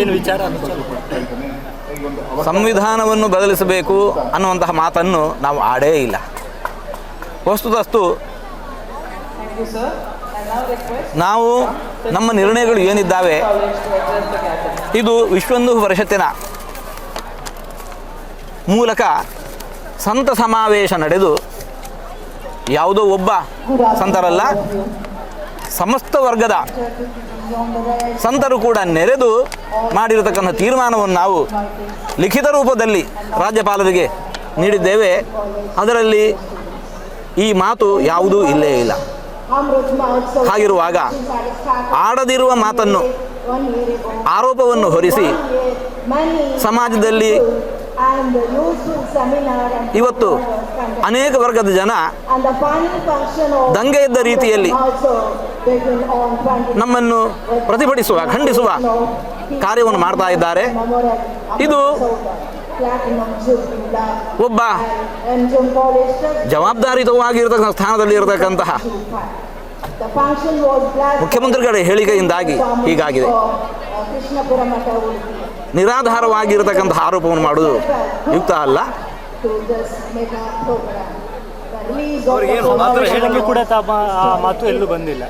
ಏನು ವಿಚಾರ ಸಂವಿಧಾನವನ್ನು ಬದಲಿಸಬೇಕು ಅನ್ನುವಂತಹ ಮಾತನ್ನು ನಾವು ಆಡೇ ಇಲ್ಲ. ವಸ್ತುತಸ್ತು ನಾವು ನಮ್ಮ ನಿರ್ಣಯಗಳು ಏನಿದ್ದಾವೆ? ಇದು ವಿಶ್ವಂದು ಪರಿಷತ್ತಿನ ಮೂಲಕ ಸಂತ ಸಮಾವೇಶ ನಡೆದು ಯಾವುದೋ ಒಬ್ಬ ಸಂತರಲ್ಲ, ಸಮಸ್ತ ವರ್ಗದ ಸಂತರು ಕೂಡ ನೆರೆದು ಮಾಡಿರತಕ್ಕಂಥ ತೀರ್ಮಾನವನ್ನು ನಾವು ಲಿಖಿತ ರೂಪದಲ್ಲಿ ರಾಜ್ಯಪಾಲರಿಗೆ ನೀಡಿದ್ದೇವೆ. ಅದರಲ್ಲಿ ಈ ಮಾತು ಯಾವುದೂ ಇಲ್ಲೇ ಇಲ್ಲ. ಹಾಗಿರುವಾಗ ಆಡದಿರುವ ಮಾತನ್ನು, ಆರೋಪವನ್ನು ಹೊರಿಸಿ ಸಮಾಜದಲ್ಲಿ ಇವತ್ತು ಅನೇಕ ವರ್ಗದ ಜನ ದಂಗೆ ಇದ್ದ ರೀತಿಯಲ್ಲಿ ನಮ್ಮನ್ನು ಪ್ರತಿಭಟಿಸುವ, ಖಂಡಿಸುವ ಕಾರ್ಯವನ್ನು ಮಾಡ್ತಾ ಇದ್ದಾರೆ. ಇದು ಒಬ್ಬ ಜವಾಬ್ದಾರಿತವಾಗಿರತಕ್ಕಂಥ ಸ್ಥಾನದಲ್ಲಿ ಇರತಕ್ಕಂತಹ ಮುಖ್ಯಮಂತ್ರಿಗಳ ಹೇಳಿಕೆಯಿಂದಾಗಿ ಹೀಗಾಗಿದೆ. ನಿರಾಧಾರವಾಗಿರತಕ್ಕಂತಹ ಆರೋಪವನ್ನು ಮಾಡುವುದು ಯುಕ್ತ ಅಲ್ಲ. ಕೂಡ ಮಾತು ಎಲ್ಲೂ ಬಂದಿಲ್ಲ.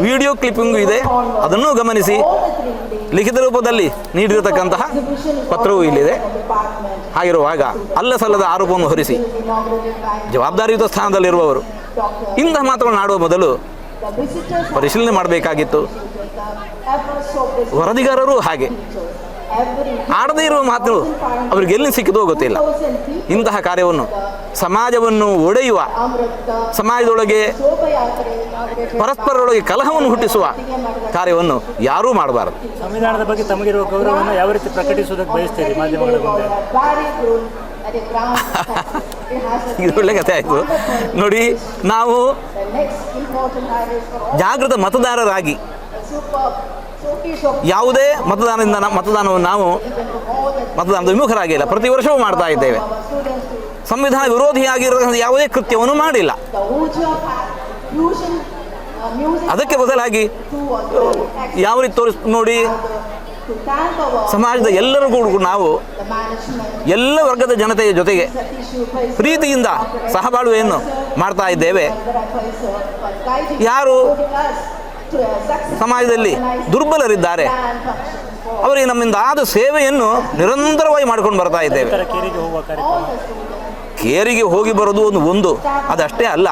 ವಿಡಿಯೋ ಕ್ಲಿಪ್ಪಿಂಗ್ ಇದೆ. ಅದನ್ನು ಗಮನಿಸಿ. ಲಿಖಿತ ರೂಪದಲ್ಲಿ ನೀಡಿರತಕ್ಕಂತಹ ಪತ್ರವೂ ಇಲ್ಲಿದೆ. ಹಾಗಿರುವಾಗ ಅಲ್ಲ ಸಲ್ಲದ ಆರೋಪವನ್ನು ಹೊರಿಸಿ ಜವಾಬ್ದಾರಿಯುತ ಸ್ಥಾನದಲ್ಲಿರುವವರು ಇಂತಹ ಮಾತುಗಳನ್ನು ಆಡುವ ಮೊದಲು ಪರಿಶೀಲನೆ ಮಾಡಬೇಕಾಗಿತ್ತು. ವರದಿಗಾರರು ಹಾಗೆ. ಆಡದೇ ಇರುವ ಮಾತು ಅವ್ರಿಗೆ ಎಲ್ಲಿ ಸಿಕ್ಕಿದೋ ಗೊತ್ತಿಲ್ಲ. ಇಂತಹ ಕಾರ್ಯವನ್ನು ಸಮಾಜವನ್ನು ಒಡೆಯುವ ಸಮಾಜದೊಳಗೆ ಪರಸ್ಪರರೊಳಗೆ ಕಲಹವನ್ನು ಹುಟ್ಟಿಸುವ ಕಾರ್ಯವನ್ನು ಯಾರೂ ಮಾಡಬಾರದು. ಸಂವಿಧಾನದ ಬಗ್ಗೆ ತಮಗಿರುವ ಗೌರವವನ್ನು ಯಾವ ರೀತಿ ಪ್ರಕಟಿಸುವುದಕ್ಕೆ ಬಯಸ್ತೀರಿ ಮಾಧ್ಯಮಗಳ ಇದು ಒಳ್ಳೆ ಕಥೆ ಆಯಿತು. ನೋಡಿ ನಾವು ಜಾಗೃತ ಮತದಾರರಾಗಿ ಯಾವುದೇ ಮತದಾನದಿಂದ ಮತದಾನವನ್ನು ನಾವು ಮತದಾನದ ವಿಮುಖರಾಗಿಲ್ಲ. ಪ್ರತಿ ವರ್ಷವೂ ಮಾಡ್ತಾ ಇದ್ದೇವೆ. ಸಂವಿಧಾನ ವಿರೋಧಿಯಾಗಿರತಕ್ಕಂಥ ಯಾವುದೇ ಕೃತ್ಯವನ್ನು ಮಾಡಿಲ್ಲ. ಅದಕ್ಕೆ ಬದಲಾಗಿ ಯಾವ ರೀತಿ ತೋರಿಸ್ ನೋಡಿ ಸಮಾಜದ ಎಲ್ಲರೂ ಕೂಡ ನಾವು ಎಲ್ಲ ವರ್ಗದ ಜನತೆಯ ಜೊತೆಗೆ ಪ್ರೀತಿಯಿಂದ ಸಹಬಾಳ್ವೆಯನ್ನು ಮಾಡ್ತಾ ಇದ್ದೇವೆ. ಯಾರು ಸಮಾಜದಲ್ಲಿ ದುರ್ಬಲರಿದ್ದಾರೆ. ಅವರಿಗೆ ನಮ್ಮಿಂದ ಆದ ಸೇವೆಯನ್ನು ನಿರಂತರವಾಗಿ ಮಾಡ್ಕೊಂಡು ಬರ್ತಾ ಇದ್ದೇವೆ. ಕೇರಿಗೆ ಹೋಗಿ ಬರೋದು ಒಂದು ಒಂದು ಅದಷ್ಟೇ ಅಲ್ಲ.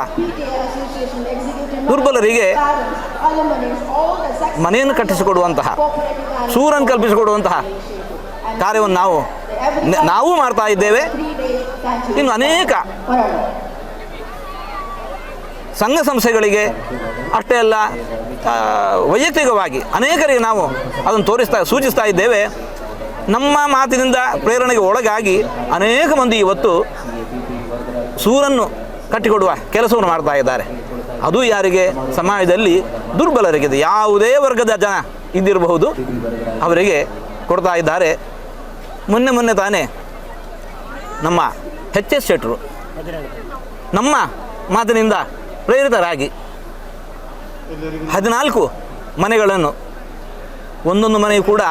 ದುರ್ಬಲರಿಗೆ ಮನೆಯನ್ನು ಕಟ್ಟಿಸಿಕೊಡುವಂತಹ, ಸೂರನ್ನು ಕಲ್ಪಿಸಿಕೊಡುವಂತಹ ಕಾರ್ಯವನ್ನು ನಾವು ನಾವು ಮಾಡ್ತಾ ಇದ್ದೇವೆ. ಇನ್ನು ಅನೇಕ ಸಂಘ ಸಂಸ್ಥೆಗಳಿಗೆ ಅಷ್ಟೇ ಅಲ್ಲ ವೈಯಕ್ತಿಕವಾಗಿ ಅನೇಕರಿಗೆ ನಾವು ಅದನ್ನು ತೋರಿಸ್ತಾ ಸೂಚಿಸ್ತಾ ಇದ್ದೇವೆ. ನಮ್ಮ ಮಾತಿನಿಂದ ಪ್ರೇರಣೆಗೆ ಒಳಗಾಗಿ ಅನೇಕ ಮಂದಿ ಇವತ್ತು ಸೂರನ್ನು ಕಟ್ಟಿಕೊಡುವ ಕೆಲಸವನ್ನು ಮಾಡ್ತಾ ಇದ್ದಾರೆ. ಅದು ಯಾರಿಗೆ ಸಮಾಜದಲ್ಲಿ ದುರ್ಬಲರಿಗೆ ಯಾವುದೇ ವರ್ಗದ ಜನ ಇದ್ದಿರಬಹುದು, ಅವರಿಗೆ ಕೊಡ್ತಾ ಇದ್ದಾರೆ. ಮೊನ್ನೆ ಮೊನ್ನೆ ತಾನೇ ನಮ್ಮ ಹೆಚ್ ಎಸ್ ಶೆಟ್ರು ನಮ್ಮ ಮಾತಿನಿಂದ ಪ್ರೇರಿತರಾಗಿ ಹದಿನಾಲ್ಕು ಮನೆಗಳನ್ನು, ಒಂದೊಂದು ಮನೆಯು ಕೂಡ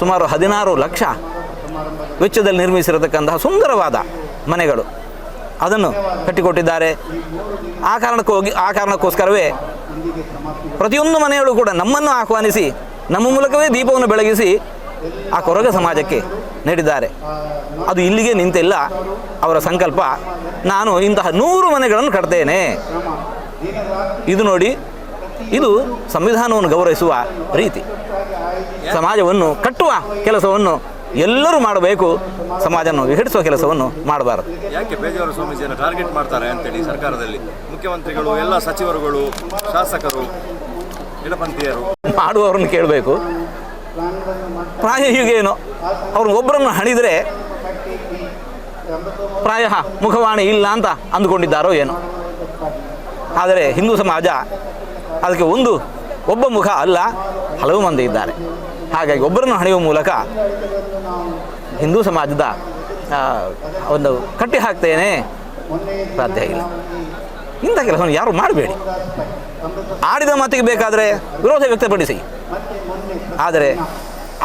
ಸುಮಾರು ಹದಿನಾರು ಲಕ್ಷ ವೆಚ್ಚದಲ್ಲಿ ನಿರ್ಮಿಸಿರತಕ್ಕಂತಹ ಸುಂದರವಾದ ಮನೆಗಳು. ಅದನ್ನು ಕಟ್ಟಿಕೊಟ್ಟಿದ್ದಾರೆ. ಆ ಕಾರಣಕ್ಕೋಗಿ ಆ ಕಾರಣಕ್ಕೋಸ್ಕರವೇ ಪ್ರತಿಯೊಂದು ಮನೆಯಲ್ಲೂ ಕೂಡ ನಮ್ಮನ್ನು ಆಹ್ವಾನಿಸಿ, ನಮ್ಮ ಮೂಲಕವೇ ದೀಪವನ್ನು ಬೆಳಗಿಸಿ ಆ ಕೊರಗ ಸಮಾಜಕ್ಕೆ ನೀಡಿದ್ದಾರೆ. ಅದು ಇಲ್ಲಿಗೆ ನಿಂತಿಲ್ಲ. ಅವರ ಸಂಕಲ್ಪ ನಾನು ಇಂತಹ ನೂರು ಮನೆಗಳನ್ನು ಕಟ್ತೇನೆ. ಇದು ನೋಡಿ ಇದು ಸಂವಿಧಾನವನ್ನು ಗೌರವಿಸುವ ರೀತಿ. ಸಮಾಜವನ್ನು ಕಟ್ಟುವ ಕೆಲಸವನ್ನು ಎಲ್ಲರೂ ಮಾಡಬೇಕು. ಸಮಾಜವನ್ನು ವಿಘಟಿಸುವ ಕೆಲಸವನ್ನು ಮಾಡಬಾರದು. ಯಾಕೆ ಬೇಜಾರು ಸ್ವಾಮೀಜಿಯನ್ನು ಟಾರ್ಗೆಟ್ ಮಾಡ್ತಾರೆ ಅಂತೇಳಿ ಸರ್ಕಾರದಲ್ಲಿ? ಮುಖ್ಯಮಂತ್ರಿಗಳು ಎಲ್ಲ ಸಚಿವರುಗಳು ಶಾಸಕರು ಮಾಡುವವರನ್ನು ಕೇಳಬೇಕು. ಪ್ರಾಯ ಹೀಗೇನು ಅವ್ರನ್ನ ಒಬ್ಬರನ್ನು ಹಣಿದ್ರೆ ಪ್ರಾಯ ಮುಖವಾಣಿ ಇಲ್ಲ ಅಂತ ಅಂದುಕೊಂಡಿದ್ದಾರೋ ಏನೋ? ಆದರೆ ಹಿಂದೂ ಸಮಾಜ ಅದಕ್ಕೆ ಒಂದು, ಒಬ್ಬ ಮುಖ ಅಲ್ಲ, ಹಲವು ಮಂದಿ ಇದ್ದಾರೆ. ಹಾಗಾಗಿ ಒಬ್ಬರನ್ನು ಹಣಿಯುವ ಮೂಲಕ ಹಿಂದೂ ಸಮಾಜದ ಒಂದು ಕಟ್ಟಿ ಹಾಕ್ತೇನೆ ಸಾಧ್ಯ ಇಲ್ಲ. ಇಂಥ ಕೆಲಸವನ್ನು ಯಾರು ಮಾಡಬೇಡಿ. ಆಡಿದ ಮಾತಿಗೆ ಬೇಕಾದರೆ ವಿರೋಧ ವ್ಯಕ್ತಪಡಿಸಿ. ಆದರೆ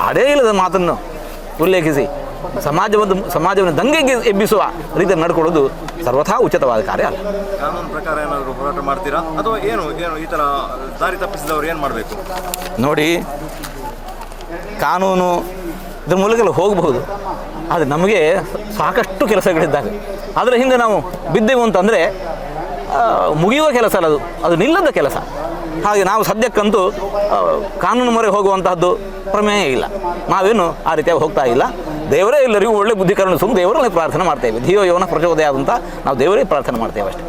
ಅಡೇ ಇಲ್ಲದ ಮಾತನ್ನು ಉಲ್ಲೇಖಿಸಿ ಸಮಾಜವನ್ನು ಸಮಾಜವನ್ನು ದಂಗೆಗೆ ಎಬ್ಬಿಸುವ ರೀತಿಯಲ್ಲಿ ನಡ್ಕೊಳ್ಳೋದು ಸರ್ವಥಾ ಉಚಿತವಾದ ಕಾರ್ಯ ಅಲ್ಲ. ಕಾನೂನು ಪ್ರಕಾರ ಏನಾದರೂ ಹೋರಾಟ ಮಾಡ್ತೀರಾ? ಅಥವಾ ಏನು ಏನು ಈ ಥರ ದಾರಿ ತಪ್ಪಿಸಿದವರು ಏನು ಮಾಡಬೇಕು? ನೋಡಿ ಕಾನೂನು ಇದ್ರ ಮೂಲಕ ಹೋಗಬಹುದು. ಆದರೆ ನಮಗೆ ಸಾಕಷ್ಟು ಕೆಲಸಗಳಿದ್ದಾವೆ. ಅದರ ಹಿಂದೆ ನಾವು ಬಿದ್ದೆವು ಅಂತಂದರೆ ಮುಗಿಯುವ ಕೆಲಸ ಅಲ್ಲ ಅದು. ಅದು ನಿಲ್ಲದ ಕೆಲಸ. ಹಾಗೆ ನಾವು ಸದ್ಯಕ್ಕಂತೂ ಕಾನೂನು ಮೊರೆ ಹೋಗುವಂತಹದ್ದು ಪ್ರಮೇಯ ಇಲ್ಲ. ನಾವೇನು ಆ ರೀತಿಯಾಗಿ ಹೋಗ್ತಾ ಇಲ್ಲ. ದೇವರೇ ಎಲ್ಲರಿಗೂ ಒಳ್ಳೆ ಬುದ್ಧಿ ಕರುಣಿಸು ದೇವರಲ್ಲಿ ಪ್ರಾರ್ಥನೆ ಮಾಡ್ತೇವೆ ಧಿಯೋ ಯೋನ ಪ್ರಚೋದಯ ಆದಂತ ನಾವು ದೇವರೇ ಪ್ರಾರ್ಥನೆ ಮಾಡ್ತೇವೆ ಅಷ್ಟೇ.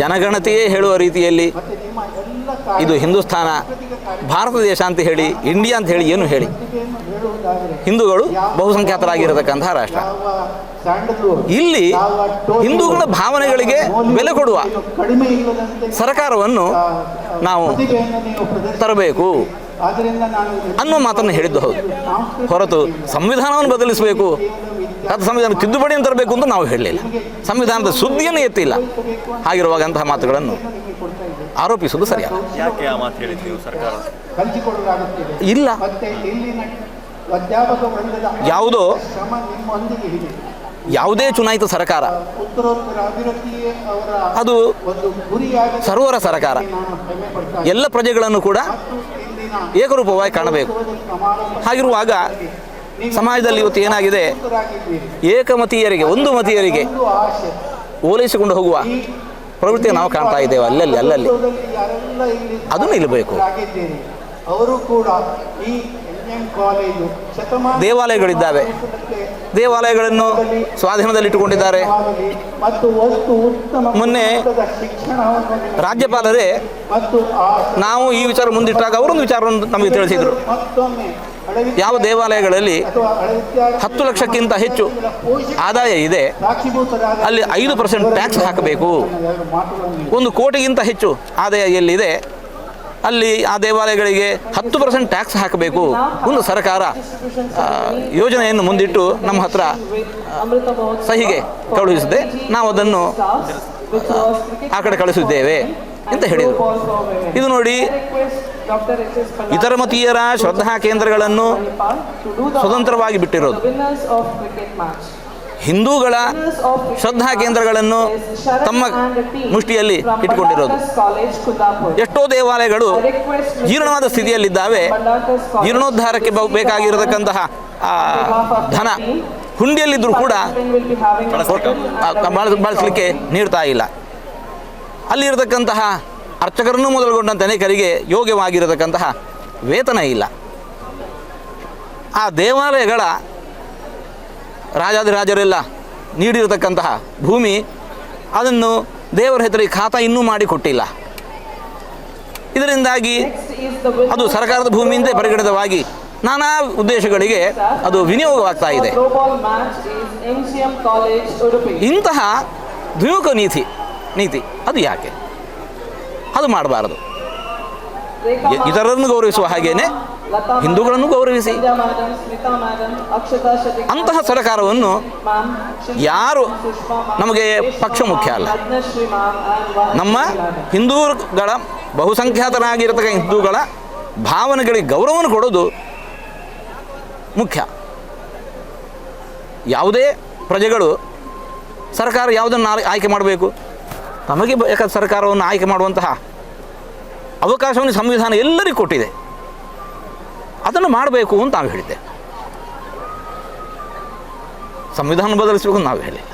ಜನಗಣತಿಯೇ ಹೇಳುವ ರೀತಿಯಲ್ಲಿ ಇದು ಹಿಂದೂಸ್ತಾನ ಭಾರತ ದೇಶ ಅಂತ ಹೇಳಿ, ಇಂಡಿಯಾ ಅಂತ ಹೇಳಿ ಏನು ಹೇಳಿ? ಹಿಂದೂಗಳು ಬಹುಸಂಖ್ಯಾತರಾಗಿರತಕ್ಕಂತಹ ರಾಷ್ಟ್ರ. ಇಲ್ಲಿ ಹಿಂದೂಗಳ ಭಾವನೆಗಳಿಗೆ ಬೆಲೆ ಕೊಡುವ ಸರ್ಕಾರವನ್ನು ನಾವು ತರಬೇಕು ಅನ್ನೋ ಮಾತನ್ನು ಹೇಳಿದ್ದು ಹೌದು. ಹೊರತು ಸಂವಿಧಾನವನ್ನು ಬದಲಿಸಬೇಕು ಅದು ಸಂವಿಧಾನ ತಿದ್ದುಪಡಿಯನ್ನು ತರಬೇಕು ಅಂತ ನಾವು ಹೇಳಲಿಲ್ಲ. ಸಂವಿಧಾನದ ಸುದ್ದಿಯನ್ನು ಎತ್ತಿಲ್ಲ. ಹಾಗಿರುವಾಗ ಅಂತಹ ಮಾತುಗಳನ್ನು ಆರೋಪಿಸುವುದು ಸರಿಯಲ್ಲ. ಇಲ್ಲ. ಯಾವುದೋ? ಯಾವುದೇ ಚುನಾಯಿತ ಸರ್ಕಾರ. ಅದು ಸರ್ವರ ಸರ್ಕಾರ. ಎಲ್ಲ ಪ್ರಜೆಗಳನ್ನು ಕೂಡ ಏಕರೂಪವಾಗಿ ಕಾಣಬೇಕು. ಹಾಗಿರುವಾಗ ಸಮಾಜದಲ್ಲಿ ಇವತ್ತು ಏನಾಗಿದೆ? ಏಕಮತೀಯರಿಗೆ ಒಂದು ಮತೀಯರಿಗೆ ಓಲೈಸಿಕೊಂಡು ಹೋಗುವ ಪ್ರವೃತ್ತಿ ನಾವು ಕಾಣ್ತಾ ಇದ್ದೇವೆ ಅಲ್ಲಲ್ಲಿ ಅಲ್ಲಲ್ಲಿ. ಅದನ್ನು ನಿಲ್ಲಬೇಕು. ಅವರು ಕೂಡ ಈ ದೇವಾಲಯಗಳಿದ್ದಾವೆ. ದೇವಾಲಯಗಳನ್ನು ಸ್ವಾಧೀನದಲ್ಲಿಟ್ಟುಕೊಂಡಿದ್ದಾರೆ ಮೊನ್ನೆ ರಾಜ್ಯಪಾಲರೇ ನಾವು ಈ ವಿಚಾರ ಮುಂದಿಟ್ಟಾಗ ಅವರೊಂದು ವಿಚಾರವನ್ನು ನಮಗೆ ತಿಳಿಸಿದರು. ಯಾವ ದೇವಾಲಯಗಳಲ್ಲಿ ಹತ್ತು ಲಕ್ಷಕ್ಕಿಂತ ಹೆಚ್ಚು ಆದಾಯ ಇದೆ. ಅಲ್ಲಿ ಐದು ಪರ್ಸೆಂಟ್ ಟ್ಯಾಕ್ಸ್ ಹಾಕಬೇಕು. ಒಂದು ಕೋಟಿಗಿಂತ ಹೆಚ್ಚು ಆದಾಯ ಎಲ್ಲಿದೆ? ಅಲ್ಲಿ ಆ ದೇವಾಲಯಗಳಿಗೆ ಹತ್ತು ಪರ್ಸೆಂಟ್ ಟ್ಯಾಕ್ಸ್ ಹಾಕಬೇಕು. ಒಂದು ಸರ್ಕಾರ ಯೋಜನೆಯನ್ನು ಮುಂದಿಟ್ಟು ನಮ್ಮ ಹತ್ರ ಸಹಿಗೆ ಕಳುಹಿಸಿದೆ ನಾವು ಅದನ್ನು ಆ ಕಡೆ ಕಳಿಸಿದ್ದೇವೆ ಅಂತ ಹೇಳಿದರು. ಇದು ನೋಡಿ, ಇತರ ಮತೀಯರ ಶ್ರದ್ಧಾ ಕೇಂದ್ರಗಳನ್ನು ಸ್ವತಂತ್ರವಾಗಿ ಬಿಟ್ಟಿರೋದು. ಹಿಂದೂಗಳ ಶ್ರದ್ಧಾ ಕೇಂದ್ರಗಳನ್ನು ತಮ್ಮ ಮುಷ್ಟಿಯಲ್ಲಿ ಇಟ್ಟುಕೊಂಡಿರೋದು. ಎಷ್ಟೋ ದೇವಾಲಯಗಳು ಜೀರ್ಣವಾದ ಸ್ಥಿತಿಯಲ್ಲಿದ್ದಾವೆ. ಜೀರ್ಣೋದ್ಧಾರಕ್ಕೆ ಬೇಕಾಗಿರತಕ್ಕಂತಹ ಆ, ಧನ ಹುಂಡಿಯಲ್ಲಿದ್ದರೂ ಕೂಡ ಬಳಸಲಿಕ್ಕೆ ನೀಡ್ತಾ ಇಲ್ಲ. ಅಲ್ಲಿರತಕ್ಕಂತಹ ಅರ್ಚಕರನ್ನು ಮೊದಲುಗೊಂಡಂತೆ ಅನೇಕರಿಗೆ ಯೋಗ್ಯವಾಗಿರತಕ್ಕಂತಹ ವೇತನ ಇಲ್ಲ. ಆ ದೇವಾಲಯಗಳ ರಾಜಾದಿರಾಜರೆಲ್ಲ ನೀಡಿರತಕ್ಕಂತಹ ಭೂಮಿ, ಅದನ್ನು ದೇವರ ಹೆಸರಿಗೆ ಖಾತಾ ಇನ್ನೂ ಮಾಡಿ ಕೊಟ್ಟಿಲ್ಲ. ಇದರಿಂದಾಗಿ ಅದು ಸರ್ಕಾರದ ಭೂಮಿಯಿಂದ ಪರಿಗಣಿತವಾಗಿ ನಾನಾ ಉದ್ದೇಶಗಳಿಗೆ ಅದು ವಿನಿಯೋಗವಾಗ್ತಾ ಇದೆ. ಇಂತಹ ದ್ವಿಮುಖ ನೀತಿ ನೀತಿ, ಅದು ಯಾಕೆ? ಅದು ಮಾಡಬಾರದು. ಇತರರನ್ನು ಗೌರವಿಸುವ ಹಾಗೇನೆ ಹಿಂದೂಗಳನ್ನು ಗೌರವಿಸಿ. ಅಂತಹ ಸರಕಾರವನ್ನು ಯಾರು ನಮಗೆ ಪಕ್ಷ ಮುಖ್ಯ ಅಲ್ಲ. ನಮ್ಮ ಹಿಂದೂಗಳ ಬಹುಸಂಖ್ಯಾತರಾಗಿರತಕ್ಕ ಹಿಂದೂಗಳ ಭಾವನೆಗಳಿಗೆ ಗೌರವವನ್ನು ಕೊಡೋದು ಮುಖ್ಯ. ಯಾವುದೇ ಪ್ರಜೆಗಳು ಸರ್ಕಾರ ಯಾವುದನ್ನು ಆಯ್- ಆಯ್ಕೆ ಮಾಡಬೇಕು? ತಮಗೆ ಬೇಕಾದ ಸರ್ಕಾರವನ್ನು ಆಯ್ಕೆ ಮಾಡುವಂತಹ ಅವಕಾಶವನ್ನು ಸಂವಿಧಾನ ಎಲ್ಲರಿಗೂ ಕೊಟ್ಟಿದೆ. ಅದನ್ನು ಮಾಡಬೇಕು ಅಂತ ನಾವು ಹೇಳಿದ್ದೆ ಸಂವಿಧಾನ ಬದಲಿಸಬೇಕು ನಾವು ಹೇಳಿಲ್ಲ.